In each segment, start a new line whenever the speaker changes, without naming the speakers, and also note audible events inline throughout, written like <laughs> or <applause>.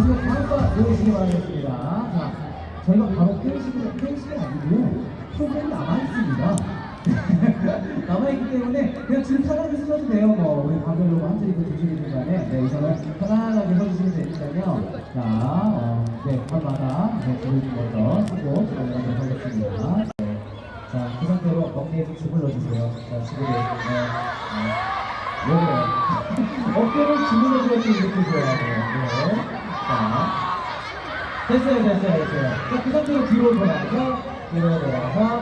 보시기 바라겠습니다. 자, 저희가 바로 펜싱을, 펜싱이 아니고요. 프로그램이 남아있습니다. <laughs> 남아있기 때문에 그냥 지금 편하게 쓰셔도 돼요. 뭐, 우리 가별로 한 줄이고 두 줄이든 간에. 네, 우선은 편안하게 서주시면 되니까요. 자, 어, 네, 밤마다 네, 좀 먼저 쓰고 진행하도록 하겠습니다. 네. 자, 그 상태로 어깨에 좀 주물러 주세요. 자, 지금, 네, 네. <laughs> 어깨를 주물러줘야지 이렇게 좋아하네요. 네. 자. 됐어요, 됐어요, 됐어요. 자, 그 상태로 뒤로 돌아가서, 뒤로 돌아가서.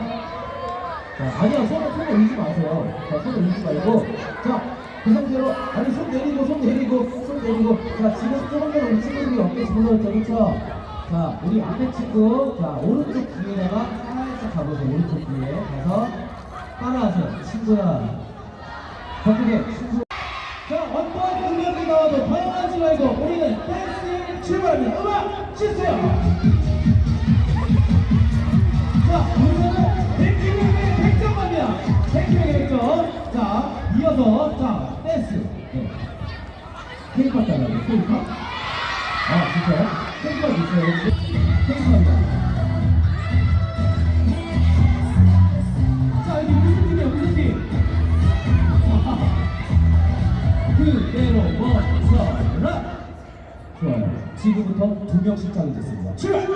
자, 아니요, 손을, 손을 올리지 마세요. 자, 손을 올리지 말고. 자, 그 상태로, 아니, 손 내리고, 손 내리고, 손 내리고. 자, 지금 조금 전에 우리 친구들이 어깨 집어넣었죠? 자, 우리 앞에 친구, 자, 오른쪽 뒤에다가 살짝 가보세요. 오른쪽 뒤에 가서 따라하세요. 친구야. 바쁘게, 친구. 자, 어떤 음악이 나와도 당황하지 말고 우리는 댄스에 출발합니다. 음악 주세요. 자, 우선은 백기명의 100점 갑니다. 백기명의 100점. 자, 이어서 자, 댄스. 네. 케이팝 달라고? 아, 진짜요? 케이팝 있어요. 케이팝 지금부터 두 명씩 짜게 됐습니다 출발 자,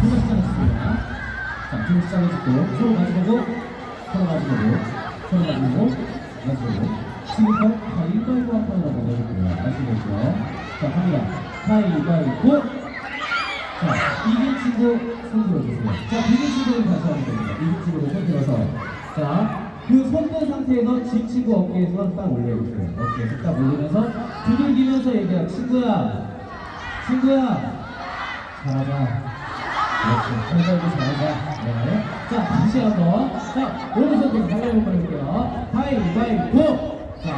두 명씩 짜겠습니다 자, 두 명씩 짜겠고 서로 마주보고 서로 마주보고 서로 마주보고 마주보고 지금부터 가위바위보 한 한번 해볼게요 아시겠죠? 자, 갑니다 가위바위보 자, 이긴 친구 손 들어주세요. 자, 비긴 친구는 다시 하면 됩니다. 이긴 친구를 손 들어서. 자, 그 손든 상태에서 진 친구 어깨에서 딱 올려주세요. 어깨에서 딱 올리면서 두들기면서 얘기해요. 친구야, 친구야, 잘하자. 그렇지. 손들고 잘하자. 네. 자, 다시 한 번. 자, 오른손부터 가위바위보 해볼게요. 가위바위보! 자,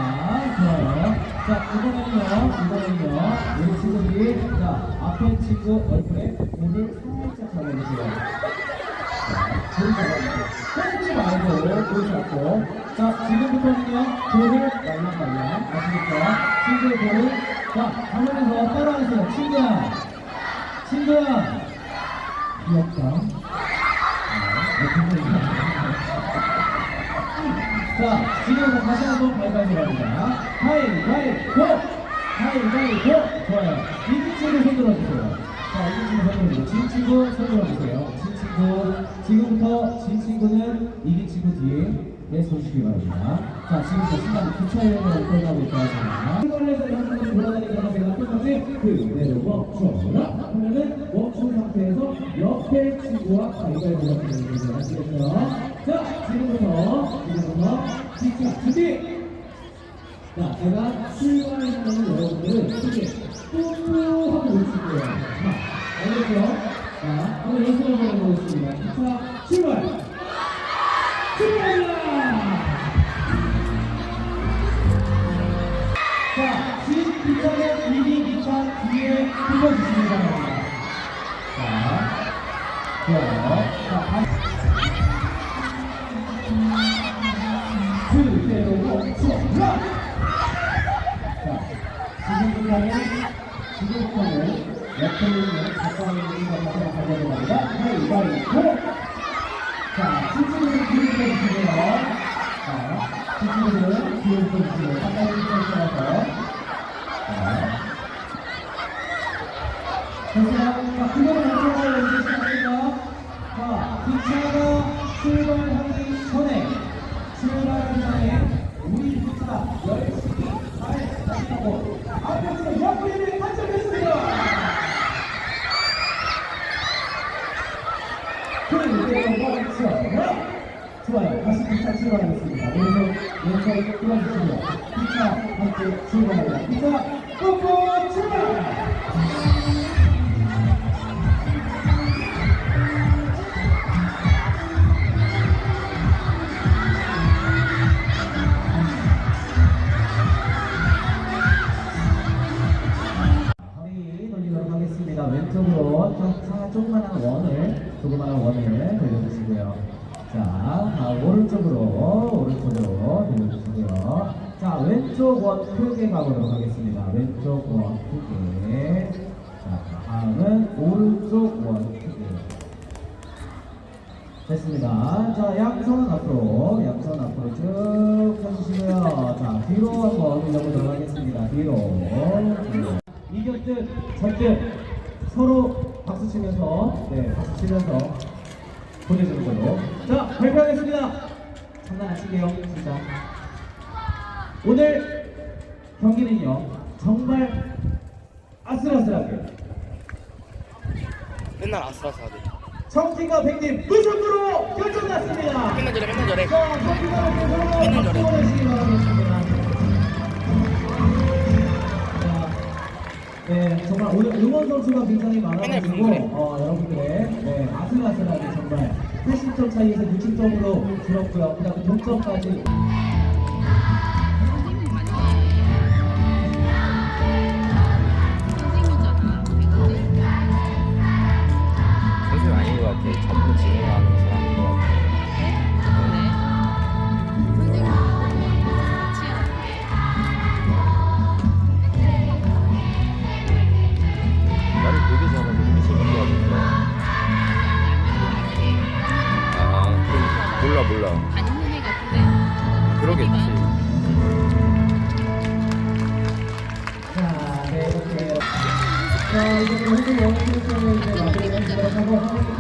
좋아요. 자, 이번에는요, 이번에는요, 우리 친구들이, 자, 앞에 친구 얼굴에 손을 살짝 잡아주세요. 펴지 말고, 손 잡고. 자, 지금부터는요, 볼을 말랑말랑. 아시겠죠? 친구의 볼을, 자, 가면에서 따라하세요. 친구야. 친구야. 귀엽다. 자, 지금 다시 한번 가위바위보 갑니다. 가위바위보! 가위바위보! 좋아요. 이긴 친구 손 들어주세요. 자, 이긴 친구 손 들어주세요. 진 친구 손 들어주세요. 진 친구. 지금부터 진 친구는 이긴 친구 뒤에 내 손주시기 바랍니다. 자, 지금부터 시간 9차례로 끌어가고 있다 하십니다. 이걸에서 여러분들이 돌아다니다가 제가 끝까지 그대로 멈춰라 하면은 멈춘 상태에서 옆에 친구와 가위바위보가 되는 거죠. 아시겠죠? 자, 지금부터, 지금부터, 시작, 준비! 자, 제가 출발하는 여러분들은 크게 뿜뿌 하고 오실 거예요. 자, 알겠죠? 자, 자, 지금부터는, 지금부터는 옆에 있는 있는 것만 가져갑니다. 가위바위보! 자, 친구들은 뒤로 빼주시고요. 자, 친구들은 뒤로 빼주시고, 가까이 빼주셔서. 자. 자, 그거는 먼저 올려주시겠습니까? 자, 기차가 출발하기 전에, 출발하기 전에, 우리 기차 열심히 잘 달리고, 앞에서 옆구리를 한점했습니다! 그대로 멈춰라! 좋아요. 다시 기차 출발하겠습니다. 오른손, 끌어주시고요. 기차 함께 출발합니다. 기차 꾹꾹 출발! 왼쪽으로 조그만한 원을, 조그만한 원을 돌려주시고요. 자, 아, 오른쪽으로, 오른쪽으로 돌려주시고요. 자, 왼쪽 원 크게 가보도록 하겠습니다. 왼쪽 원 크게. 자, 다음은 오른쪽 원 크게. 됐습니다. 자, 양손 앞으로, 양손 앞으로 쭉 펴주시고요. 자, 뒤로 한번 밀어보도록 하겠습니다. 뒤로. 이겼든 졌든 서로 박수 치면서, 네, 박수 치면서 보내주는 걸로. 자, 발표하겠습니다. 장난하시게요, 진짜. 오늘 경기는요, 정말 아슬아슬하게
맨날 아슬아슬하대.
청팀과 백팀 무승부로 결정났습니다.
맨날 저래, 맨날 저래.
자, 청팀과
맨날
백팀으로
저래.
바라겠습니다. 자, 네, 정말 오늘 응원 선수가 굉장히 많아가지고
맨날.
어, 여러분들의 네, 아슬아슬하 게 정말 80점 차이에서 60점으로 줄었고요. 그다음에 동점까지
몰라,
애 같은데.
그러겠지.
자, 이제 오늘 영상을 이제 마무리하도록 하고,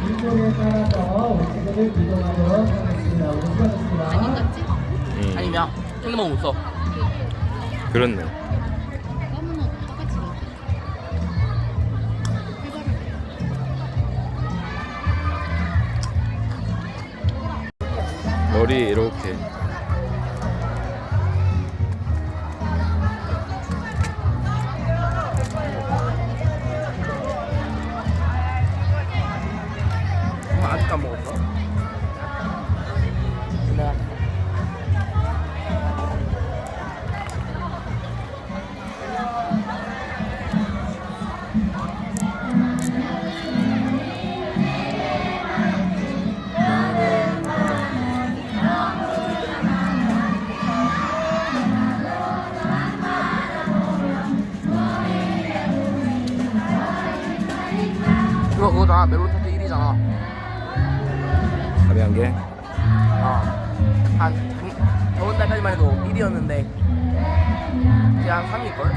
빈소리에 따라서 우리 친구들 이동하도록 하겠습니다. 오늘 수고하셨습니다.
아니면 못 써.
그렇네. 머리 이렇게.
메로타트 1위잖아.
가벼운 게?
어. 한 중- 저번 달까지만 해도 1위였는데 이제 한 3위일걸?